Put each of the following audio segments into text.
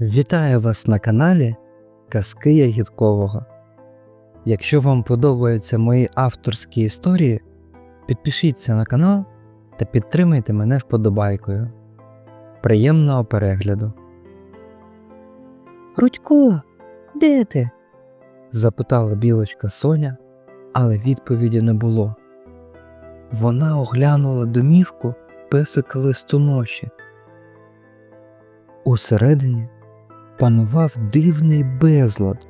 Вітаю вас на каналі Казки Ягідкового. Якщо вам подобаються мої авторські історії, підпишіться на канал та підтримайте мене вподобайкою. Приємного перегляду. Рудько, де ти? запитала білочка Соня, але відповіді не було. Вона оглянула домівку песика листоноші. Усередині панував дивний безлад.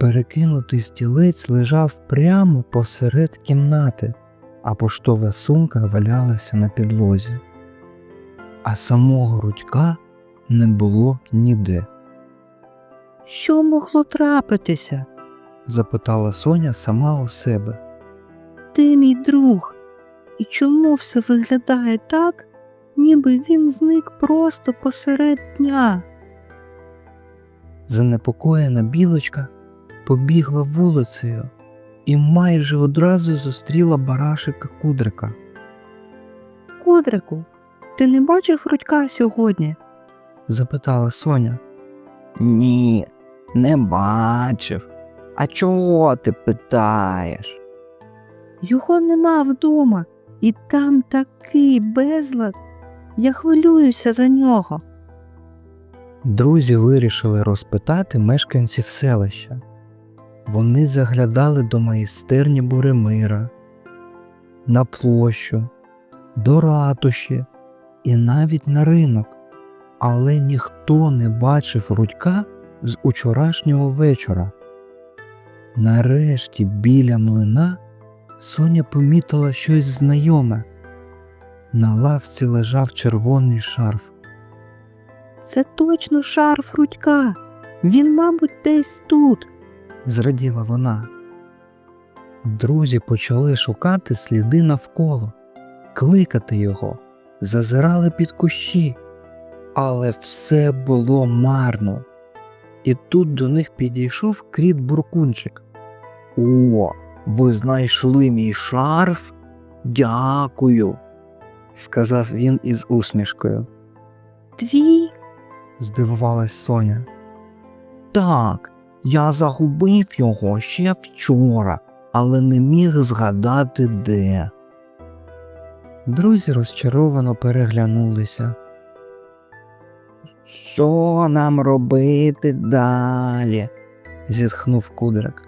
Перекинутий стілець лежав прямо посеред кімнати, а поштова сумка валялася на підлозі. А самого Рудька не було ніде. Що могло трапитися? запитала Соня сама у себе. Ти мій друг, і чому все виглядає так, ніби він зник просто посеред дня? Занепокоєна білочка побігла вулицею і майже одразу зустріла барашика кудрика. Кудрику, ти не бачив Рудька сьогодні? запитала Соня. Ні, не бачив. А чого ти питаєш? Його нема вдома, і там такий безлад. Я хвилююся за нього. Друзі вирішили розпитати мешканців селища. Вони заглядали до майстерні Буремира, на площу, до ратуші і навіть на ринок, але ніхто не бачив Рудька з учорашнього вечора. Нарешті біля млина Соня помітила щось знайоме. На лавці лежав червоний шарф. Це точно шарф Рудька. Він, мабуть, десь тут, зраділа вона. Друзі почали шукати сліди навколо, кликати його, зазирали під кущі, але все було марно. І тут до них підійшов кріт буркунчик. О, ви знайшли мій шарф? Дякую. сказав він із усмішкою. Твій? Здивувалась Соня. Так, я загубив його ще вчора, але не міг згадати де. Друзі розчаровано переглянулися. Що нам робити далі? зітхнув кудрик.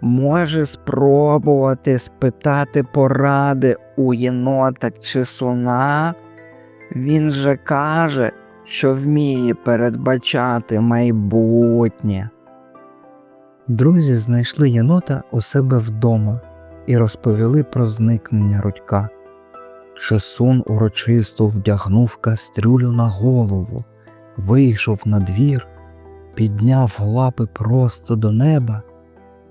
Може спробувати спитати поради у єнота чи суна? Він же каже, що вміє передбачати майбутнє. Друзі знайшли єнота у себе вдома і розповіли про зникнення Рудька. Шесун урочисто вдягнув кастрюлю на голову, вийшов на двір, підняв лапи просто до неба,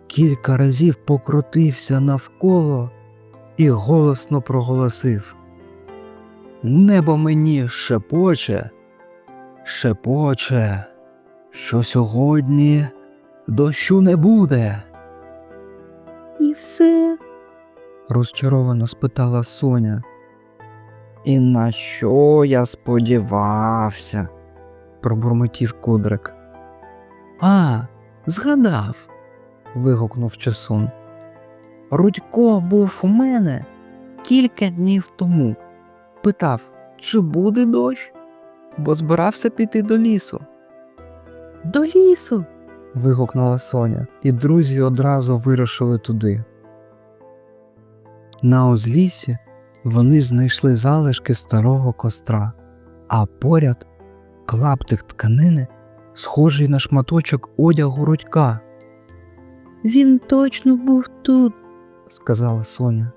кілька разів покрутився навколо і голосно проголосив Небо мені шепоче, шепоче, що сьогодні дощу не буде. І все? розчаровано спитала Соня. І на що я сподівався? пробурмотів кудрик. А, згадав. вигукнув часун. Рудько був у мене кілька днів тому. Питав, чи буде дощ, бо збирався піти до лісу. До лісу. вигукнула Соня, і друзі одразу вирушили туди. На узліссі вони знайшли залишки старого костра, а поряд клаптик тканини, схожий на шматочок одягу Рудька. Він точно був тут, сказала Соня.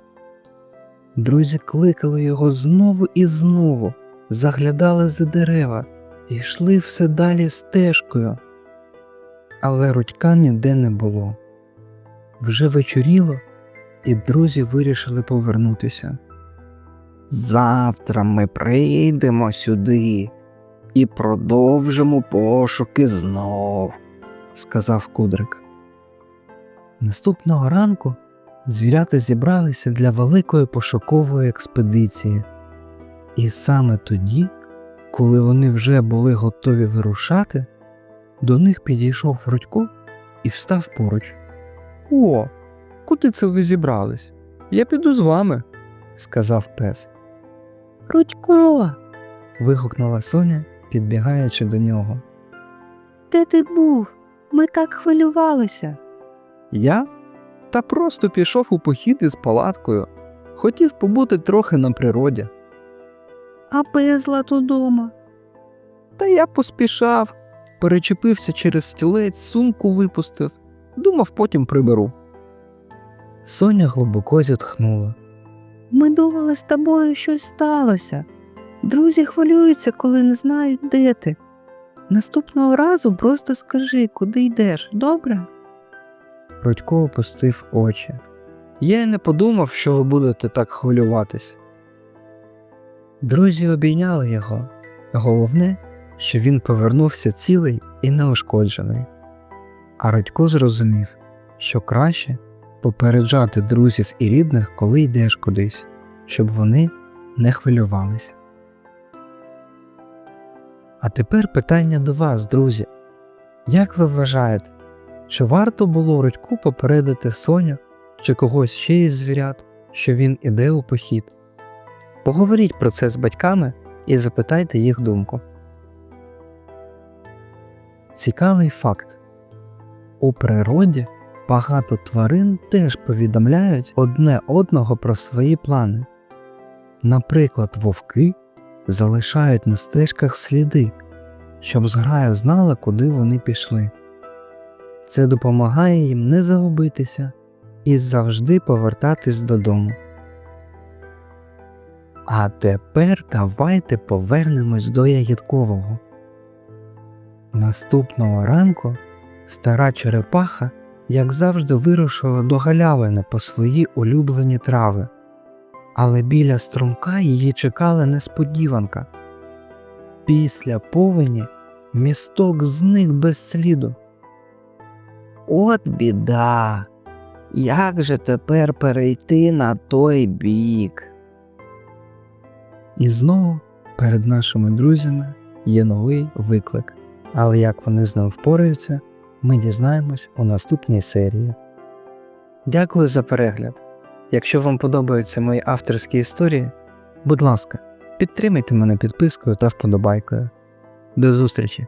Друзі кликали його знову і знову, заглядали за дерева і йшли все далі стежкою. Але Рудька ніде не було. Вже вечоріло, і друзі вирішили повернутися. Завтра ми прийдемо сюди і продовжимо пошуки знов. сказав Кудрик. Наступного ранку звірята зібралися для великої пошукової експедиції. І саме тоді, коли вони вже були готові вирушати, До них підійшов Рудько і встав поруч. О, куди це ви зібрались? Я піду з вами, сказав пес. Рудько. вигукнула Соня, підбігаючи до нього. Де ти був? Ми так хвилювалися. Я? Та просто пішов у похід із палаткою. Хотів побути трохи на природі. А безлад удома. Та я поспішав, перечепився через стілець, сумку випустив, думав, потім приберу. Соня глибоко зітхнула. Ми думали, з тобою щось сталося. Друзі хвилюються, коли не знають, де ти. Наступного разу просто скажи, куди йдеш, добре? Рудько опустив очі. Я й не подумав, що ви будете так хвилюватись. Друзі обійняли його. Головне, що він повернувся цілий і неушкоджений. А Радько зрозумів, що краще попереджати друзів і рідних, коли йдеш кудись, щоб вони не хвилювались. А тепер питання до вас, друзі. Як ви вважаєте, чи варто було Рудьку попередити Соню чи когось ще із звірят, що він іде у похід? Поговоріть про це з батьками і запитайте їх думку. Цікавий факт. У природі багато тварин теж повідомляють одне одного про свої плани. Наприклад, вовки залишають на стежках сліди, щоб зграя знала, куди вони пішли. Це допомагає їм не загубитися і завжди повертатись додому. А тепер давайте повернемось до Ягідкового. Наступного ранку стара черепаха, як завжди, вирушила до галявини по свої улюблені трави, але біля струмка її чекала несподіванка. Після повені місток зник без сліду. От біда. Як же тепер перейти на той бік? І знову перед нашими друзями є новий виклик. Але як вони з ним впораються, ми дізнаємось у наступній серії. Дякую за перегляд. Якщо вам подобаються мої авторські історії, будь ласка, підтримайте мене підпискою та вподобайкою. До зустрічі!